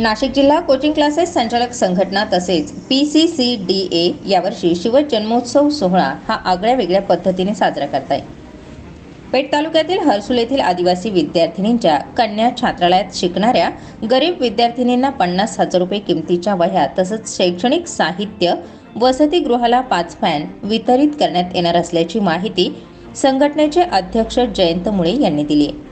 नाशिक जिल्हा coaching classes संचालक संघटना तसेच P C C D A यावर्षी शिवजन्मोत्सव सोहळा हा आगळ्या वेगळ्या पद्धतीने साजरा करत आहे पेठ तालुक्यातील हर्सुल येथील आदिवासी विद्यार्थिनींच्या कन्या छात्रालयात शिकणाऱ्या गरीब विद्यार्थिनींना पन्नास हजार रुपये किमतीच्या वह्या तसंच शैक्षणिक साहित्य वसतिगृहाला पाच फॅन वितरित करण्यात येणार असल्याची माहिती संघटनेचे अध्यक्ष जयंत मुळे यांनी दिली आहे.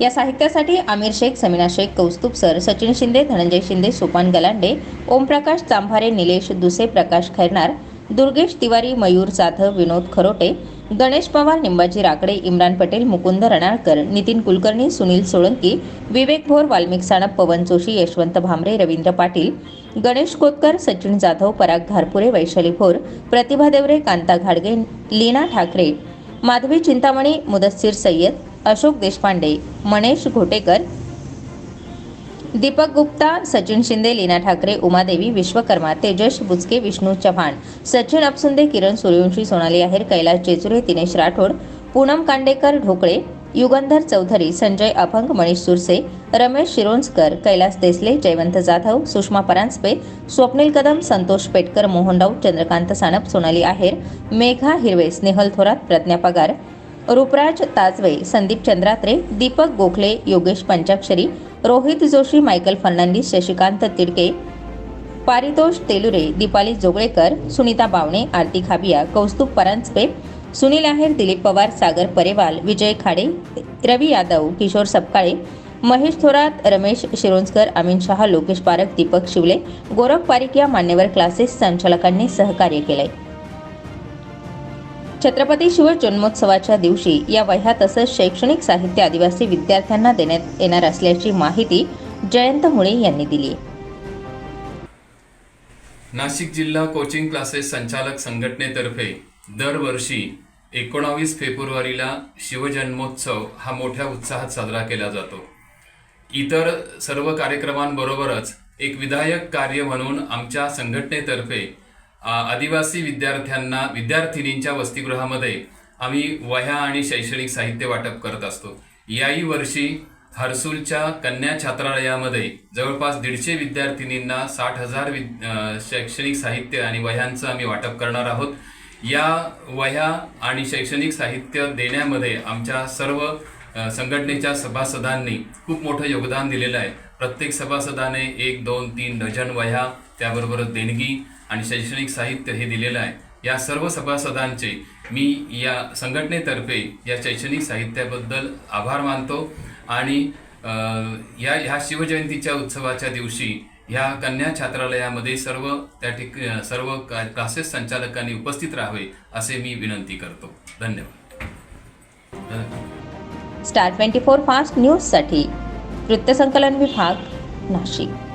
या साहित्यासाठी आमिर शेख समीना शेख कौस्तुभ सर सचिन शिंदे धनंजय शिंदे सोपान गलांडे ओमप्रकाश चांभारे निलेश दुसे प्रकाश खैरनार दुर्गेश तिवारी मयूर जाधव विनोद खरोटे गणेश पवार निंबाजी राकडे इम्रान पटेल मुकुंद रणाळकर नितीन कुलकर्णी सुनील सोळंकी विवेक भोर वाल्मिक साणप पवन जोशी यशवंत भामरे रवींद्र पाटील गणेश कोतकर सचिन जाधव पराग घारपुरे वैशाली भोर प्रतिभा देवरे कांता घाडगे लीना ठाकरे माधवी चिंतामणी मुदस्सीर सय्यद अशोक देशपांडे मनेश घोटेकर दीपक गुप्ता सचिन शिंदे लीना ठाकरे उमादेवी विश्वकर्मा तेजस बुचके विष्णू चव्हाण सचिन अपसुंदे किरण सूर्यवंशी सोनाली आहेर कैलास जेचुरे दिनेश राठोड पूनम कांडेकर ढोकळे युगंधर चौधरी संजय अभंग मनीष सुरसे रमेश शिरोंजकर कैलास देसले जयवंत जाधव सुषमा परांजपे स्वप्नील कदम संतोष पेटकर मोहन राऊत चंद्रकांत सानप सोनाली आहेर मेघा हिरवे स्नेहल थोरात प्रज्ञा पगार रूपराज ताजवे संदीप चंद्रात्रे दीपक गोखले योगेश पंचाक्षरी रोहित जोशी मायकल फर्नांडिस शशिकांत तिडके पारितोष तेलुरे दीपाली जोगळेकर सुनीता बावणे आरती खाबिया कौस्तुभ परांजपे सुनील आहेर दिलीप पवार सागर परेवाल विजय खाडे रवी यादव किशोर सपकाळे महेश थोरात रमेश शिरोंजकर अमिन शहा लोकेश पारख दीपक शिवले गोरख पारिक या मान्यवर क्लासेस संचालकांनी सहकार्य केले छत्रपती शिव जन्मोत्सवाच्या दिवशी या वह्या तसंच शैक्षणिक साहित्य आदिवासी विद्यार्थ्यांना देण्यात येणार असल्याची माहिती जयंत मुळे यांनी दिली. नाशिक जिल्हा कोचिंग क्लासेस संचालक संघटनेतर्फे दरवर्षी एकोणावीस फेब्रुवारीला शिवजन्मोत्सव हा मोठ्या उत्साहात साजरा केला जातो. इतर सर्व कार्यक्रमांबरोबरच एक विधायक कार्य म्हणून आमच्या संघटनेतर्फे आदिवासी विद्यार्थ्यांना विद्यार्थिनींच्या वसतिगृहामध्ये आम्ही वह्या आणि शैक्षणिक साहित्य वाटप करत असतो. याही वर्षी हर्सूलच्या कन्या छात्रालयामध्ये जवळपास दीडशे विद्यार्थिनींना साठ हजार विद शैक्षणिक साहित्य आणि वह्यांचं आम्ही वाटप करणार आहोत. या वह्या आणि शैक्षणिक साहित्य देण्यामध्ये आमच्या सर्व संघटनेच्या सभासदांनी खूप मोठं योगदान दिलेलं आहे. प्रत्येक सभासदाने एक दोन तीन डझन वह्या त्याबरोबर देणगी आणि शैक्षणिक साहित्य हे दिलेलं आहे. या सर्व सभासदांचे मी या संघटनेतर्फे या शैक्षणिक साहित्याबद्दल आभार मानतो आणि या ह्या शिवजयंतीच्या उत्सवाच्या दिवशी ह्या कन्या छात्रालयामध्ये सर्व त्या ठिक सर्व क्लासेस संचालकांनी उपस्थित राहावे असे मी विनंती करतो. धन्यवाद धन्यवाद. स्टार ट्वेंटी फोर फास्ट न्यूजसाठी वृत्तसंकलन विभाग नाशिक.